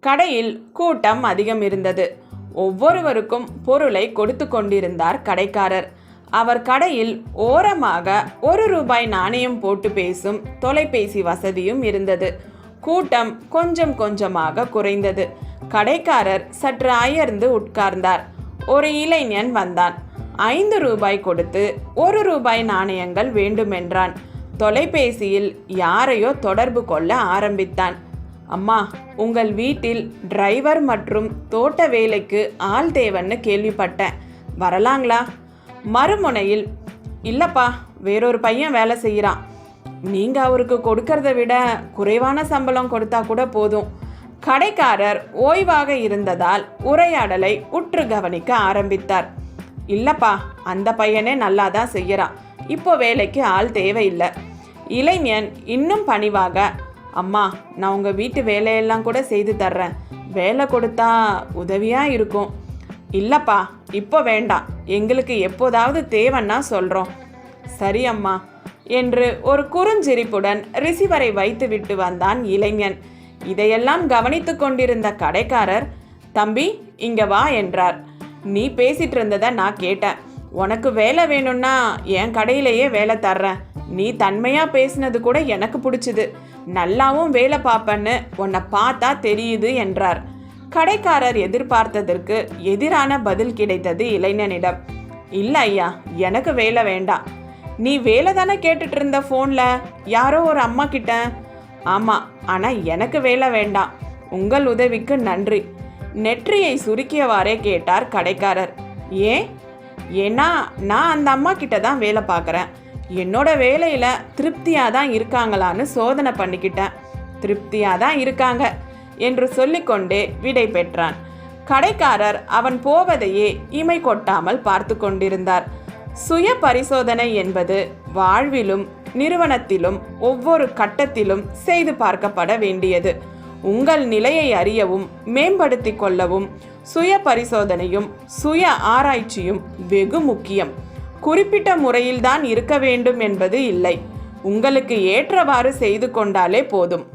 கடையில் கூட்டம் அதிகம் இருந்தது. ஒவ்வொருவருக்கும் பொருளை கொடுத்து கொண்டிருந்தார் கடைக்காரர். அவர் கடையில் ஓரமாக ஒரு ரூபாய் நாணயம் போட்டு பேசும் தொலைபேசி வசதியும் இருந்தது. கூட்டம் கொஞ்சம் கொஞ்சமாக குறைந்தது. கடைக்காரர் சற்று அயர்ந்து உட்கார்ந்தார். ஒரு இளைஞன் வந்தான். ஐந்து ரூபாய் கொடுத்து ஒரு ரூபாய் நாணயங்கள் வேண்டுமென்றான். தொலைபேசியில் யாரையோ தொடர்பு கொள்ள ஆரம்பித்தான். அம்மா உங்கள் வீட்டில் டிரைவர் மற்றும் தோட்ட வேலைக்கு ஆள் தேவைன்னு கேள்விப்பட்டேன். வரலாங்களா? மறுமுனையில் இல்லப்பா வேறொரு பையன் வேலை செய்கிறான் நீங்கள் அவருக்கு கொடுக்கறத விட குறைவான சம்பளம் கொடுத்தா கூட போதும். கடைக்காரர் ஓய்வாக இருந்ததால் உரையாடலை உற்று கவனிக்க ஆரம்பித்தார். இல்லப்பா அந்த பையனே நல்லா தான் செய்கிறான் இப்போ வேலைக்கு ஆள் தேவையில்லை. இளைஞன் இன்னும் பணிவாக அம்மா நான் உங்கள் வீட்டு வேலையெல்லாம் கூட செய்து தர்றேன். வேலை கொடுத்தா உதவியாக இருக்கும். இல்லைப்பா இப்போ வேண்டாம். எங்களுக்கு எப்போதாவது தேவைன்னா சொல்கிறோம் சரி அம்மா என்று ஒரு குறுஞ்சிரிப்புடன் ரிசீவரை வைத்துவிட்டு வந்தான் இளைஞன். இதையெல்லாம் கவனித்து கொண்டிருந்த கடைக்காரர் தம்பி இங்க வா என்றார். நீ பேசிட்டு இருந்ததை நான் கேட்டேன். உனக்கு வேலை வேணும்னா என் கடையிலேயே வேலை தர்றேன். நீ தன்மையாக பேசினது கூட எனக்கு பிடிச்சிது. நல்லாவும் வேலை பார்ப்பேன்னு உன்னை பார்த்தா தெரியுது என்றார். கடைக்காரர் எதிர்பார்த்ததற்கு எதிரான பதில் கிடைத்தது இளைஞனிடம் இல்லை ஐயா எனக்கு வேலை வேண்டாம். நீ வேலை தானே கேட்டுட்டு இருந்த ஃபோனில் யாரோ ஒரு அம்மா கிட்ட? ஆமாம் ஆனால் எனக்கு வேலை வேண்டாம். உங்கள் உதவிக்கு நன்றி. நெற்றியை சுருக்கியவாறே கேட்டார் கடைக்காரர். ஏன்? ஏன்னா நான் அந்த அம்மா கிட்ட தான் வேலை பார்க்குறேன். என்னோட வேலையில் திருப்தியாக தான் இருக்காங்களான்னு சோதனை பண்ணிக்கிட்டேன். திருப்தியாக தான் இருக்காங்க என்று சொல்லிக்கொண்டே விடை பெற்றான். கடைக்காரர் அவன் போவதையே இமை கொட்டாமல் பார்த்து கொண்டிருந்தார். சுய பரிசோதனை என்பது வாழ்விலும் நிறுவனத்திலும் ஒவ்வொரு கட்டத்திலும் செய்து பார்க்கப்பட வேண்டியது. உங்கள் நிலையை அறியவும் மேம்படுத்திக் கொள்ளவும் சுய பரிசோதனையும் சுய ஆராய்ச்சியும் வெகு முக்கியம். குறிப்பிட்ட முறையில்தான் இருக்க வேண்டும் என்பது இல்லை. உங்களுக்கு ஏற்றவாறு செய்து கொண்டாலே போதும்.